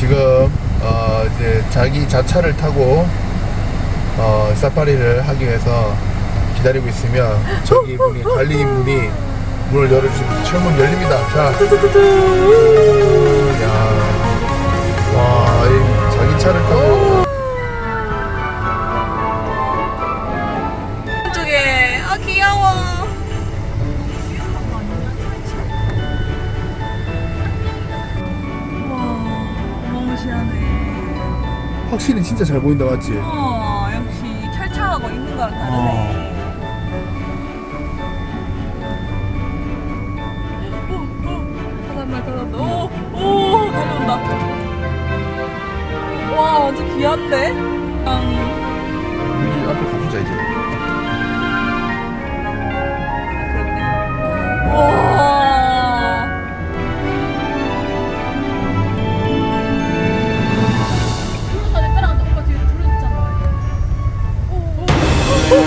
지금 어, 이제 자기 자차를 타고 어, 사파리를 하기 위해서 기다리고 있으면 저기 문이 달리기 문이 문을 열어주시면 철문 열립니다. 자, 확실히 진짜 잘 보인다 맞지? 어 역시 철창하고 있는 거랑 다르네. 들었다. 오 오 달려온다. 와 완전 귀한데?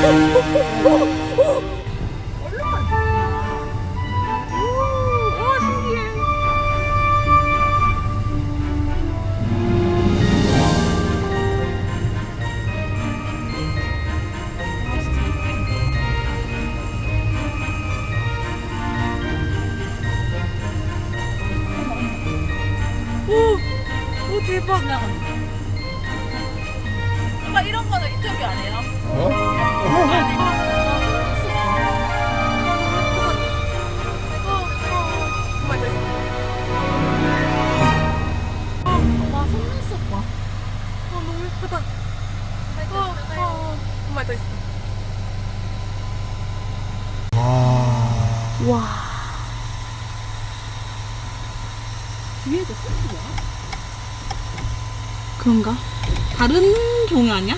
대박. 오빠 이런 거는. 와, 속눈썹 봐. 어. 와. 뒤에도 소리야? 그런가? 다른 종이 아니야?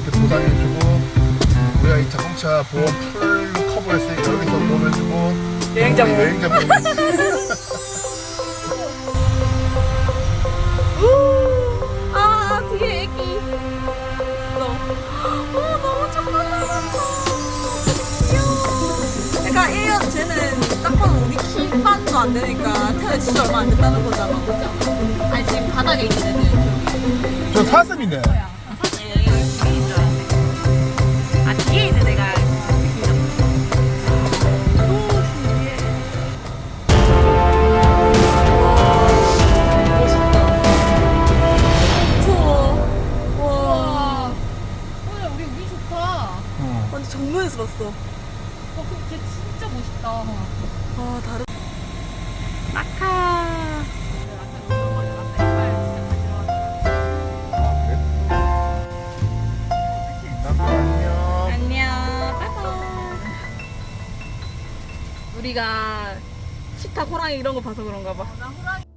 우리한테 보상해주고 우리가 이 자동차 보험 풀로 커버했으니까 여기서 보험해주고 여행자 우리 보험. 여행자 보험 아 뒤에 애기 있어. 어 너무. 귀여워. 그러니까 1년 쟤는 딱 봐도 우리 키반도 안 되니까 태어난 진짜 얼마 안 됐다는 거잖아. 아니 지금 바닥에 있는 애들. 저 사슴이네 완전 정면에서 봤어. 와, 그럼 쟤 진짜 멋있다. 아 다르. 우리가 치타, 호랑이 이런 거 봐서 그런가 봐. 나 호랑이